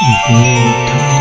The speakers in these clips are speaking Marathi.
y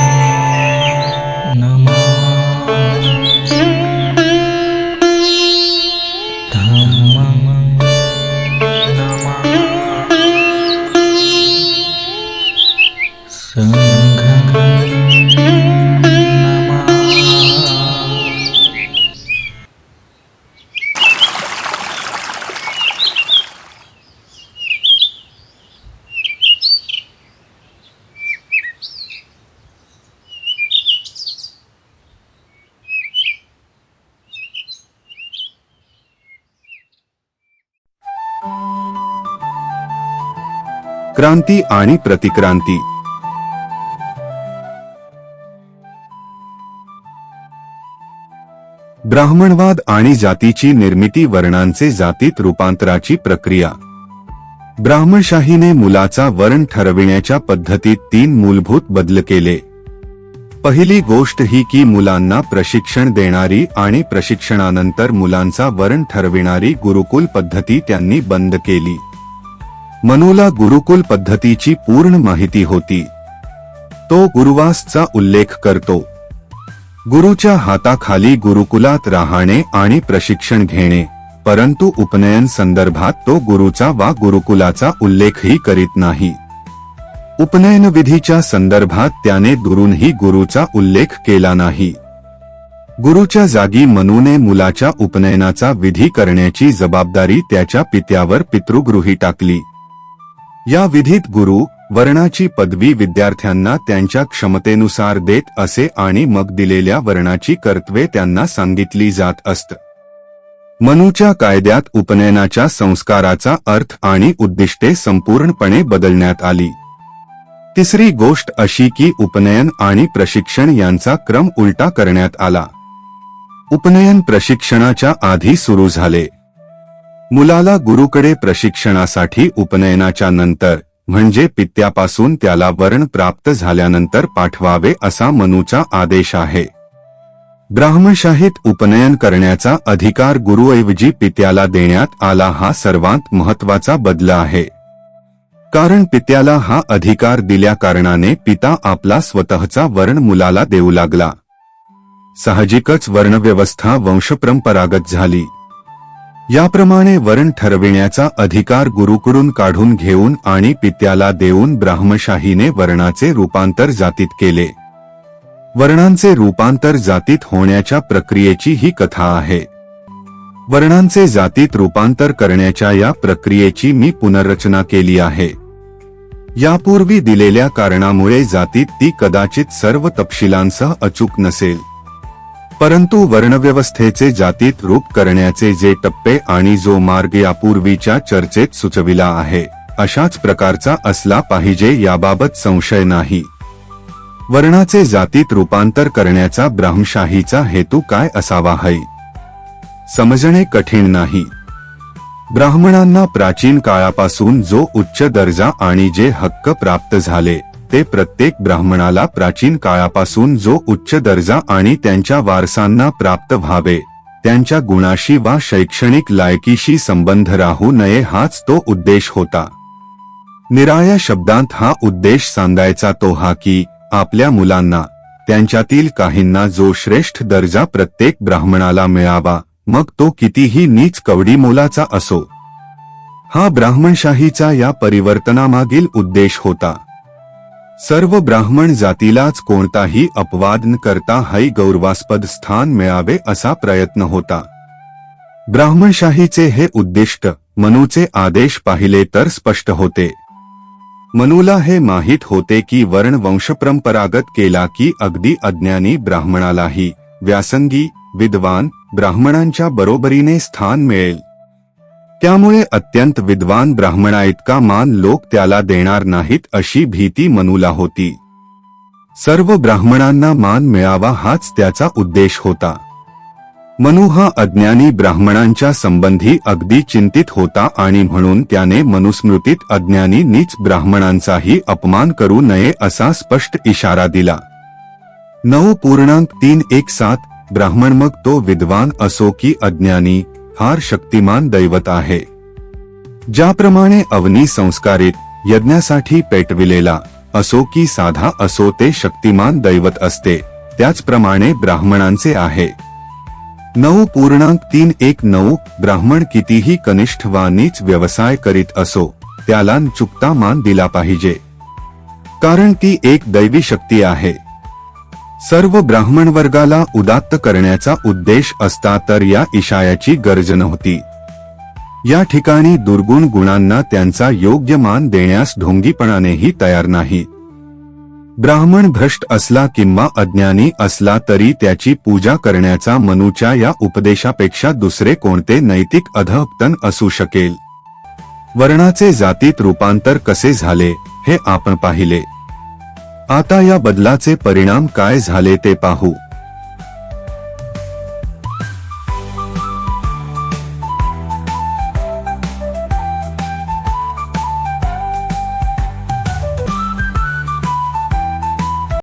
क्रांती आणि प्रतिक्रांती. ब्राह्मणवाद आणि जातीची निर्मिती वर्णांचे जातीत रूपांतराची प्रक्रिया. ब्राह्मणशाहीने मुलाचा वर्ण ठरविण्याच्या पद्धतीत तीन मूलभूत बदल केले. पहिली गोष्ट ही की मुलांना प्रशिक्षण देणारी आणि प्रशिक्षणानंतर मुलांचा वर्ण ठरविणारी गुरुकुल पद्धती त्यांनी बंद केली. मनूला गुरुकुल पद्धतीची पूर्ण माहिती होती. तो गुरुवासचा उल्लेख करतो. गुरुच्या हाताखाली गुरुकुलात राहणे आणि प्रशिक्षण घेणे परंतु उपनयन संदर्भात तो गुरुचा वा गुरुकुलाचा उल्लेखही करीत नाही. उपनयन विधीच्या संदर्भात त्याने दुरूनही गुरुचा उल्लेख केला नाही. गुरुच्या जागी मनूने मुलाच्या उपनयनाचा विधी करण्याची जबाबदारी त्याच्या पित्यावर पितृगृही टाकली. या विधीत गुरु वर्णाची पदवी विद्यार्थ्यांना त्यांच्या क्षमतेनुसार देत असे आणि मग दिलेल्या वर्णाची कर्तवे त्यांना सांगितली जात असत. मनूच्या कायद्यात उपनयनाच्या संस्काराचा अर्थ आणि उद्दिष्टे संपूर्णपणे बदलण्यात आली. तिसरी गोष्ट अशी की उपनयन आणि प्रशिक्षण यांचा क्रम उलटा करण्यात आला. उपनयन प्रशिक्षणाच्या आधी सुरू झाले. मुलाला गुरुकडे प्रशिक्षणासाठी उपनयनाच्या नंतर म्हणजे पित्यापासून त्याला वर्ण प्राप्त झाल्यानंतर पाठवावे असा मनूचा आदेश आहे. ब्राह्मशाहीत उपनयन करण्याचा अधिकार गुरुऐवजी पित्याला देण्यात आला हा सर्वात महत्त्वाचा बदल आहे. कारण पित्याला हा अधिकार दिल्या कारणाने पिता आपला स्वतःचा वर्ण मुलाला देऊ लागला. साहजिकच वर्णव्यवस्था वंशपरंपरागत झाली. याप्रमाणे वरण ठरविण्याचा अधिकार गुरुकडून काढून घेऊन आणि पित्याला देऊन ब्राह्मशाहीने वर्णाचे रूपांतर जातीत केले. वर्णांचे रूपांतर जातीत होण्याच्या प्रक्रियेची ही कथा आहे. वर्णांचे जातीत रूपांतर करण्याच्या या प्रक्रियेची मी पुनर्रचना केली आहे. यापूर्वी दिलेल्या कारणामुळे जातीत ती कदाचित सर्व तपशिलांसह अचूक नसेल. परंतु वर्णव्यवस्थेचे जातीत रूप करण्याचे जे टप्पे आणि जो मार्ग यापूर्वीच्या चर्चेत सुचविला आहे अशाच प्रकारचा असला पाहिजे याबाबत संशय नाही. वर्णाचे जातीत रूपांतर करण्याचा ब्राह्मशाहीचा हेतू काय असावा है? समजणे कठीण नाही. ब्राह्मणांना प्राचीन काळापासून जो उच्च दर्जा आणि जे हक्क प्राप्त झाले ते प्रत्येक ब्राह्मणाला प्राचीन काळापासून जो उच्च दर्जा आणि त्यांच्या वारसांना प्राप्त व्हावे त्यांच्या गुणाशी वा शैक्षणिक लायकीशी संबंध राहू नये हाच तो उद्देश होता. निराळ्या शब्दांत हा उद्देश सांगायचा तो हा की आपल्या मुलांना त्यांच्यातील काहींना जो श्रेष्ठ दर्जा प्रत्येक ब्राह्मणाला मिळावा मग तो कितीही नीच कवडी मोलाचा असो. हा ब्राह्मणशाहीचा या परिवर्तनामागील उद्देश होता. सर्व ब्राह्मण जातीलाच कोणताही अपवाद न करता हाई गौरवास्पद स्थान मिळावे असा प्रयत्न होता. ब्राह्मणशाहीचे हे उद्दिष्ट मनूचे आदेश पाहिले तर स्पष्ट होते. मनूला हे माहीत होते की वर्ण वंशपरंपरागत केला की अगदी अज्ञानी ब्राह्मणालाही व्यासंगी विद्वान ब्राह्मणांच्या बरोबरीने स्थान मिळेल. त्यामुळे अत्यंत विद्वान ब्राह्मणाइतका मान लोक त्याला देणार नाहीत अशी भीती मनूला होती. सर्व ब्राह्मणांना मान मिळावा हाच त्याचा उद्देश होता. मनू हा अज्ञानी ब्राह्मणांच्या संबंधी अगदी चिंतित होता आणि म्हणून त्याने मनुस्मृतीत अज्ञानी नीच ब्राह्मणांचाही अपमान करू नये असा स्पष्ट इशारा दिला. नऊ पूर्णांक तीन एक सात ब्राह्मण मग तो विद्वान असो की अज्ञानी फार शक्तिमान दैवत आहे. ज्याप्रमाणे अवनी संस्कारित यज्ञासाठी पेटविलेला असो की साधा असो ते शक्तिमान दैवत असते त्याचप्रमाणे ब्राह्मणांचे आहे. नऊ पूर्णांक तीन एक नऊ ब्राह्मण कितीही कनिष्ठ वा नीच व्यवसाय करीत असो त्याला चुकता मान दिला पाहिजे. कारण ती एक दैवी शक्ती आहे. सर्व ब्राह्मण वर्गाला उदात्त करण्याचा उद्देश असता तर या इशायाची गरज नव्हती. या ठिकाणी दुर्गुण गुणांना त्यांचा योग्य मान देण्यास ढोंगीपणानेही तयार नाही. ब्राह्मण भ्रष्ट असला किंवा अज्ञानी असला तरी त्याची पूजा करण्याचा मनुच्या या उपदेशापेक्षा दुसरे कोणते नैतिक अधपतन असू शकेल. वर्णाचे जातीत रूपांतर कसे झाले हे आपण पाहिले. आता या बदलाचे परिणाम काय झाले ते पाहू.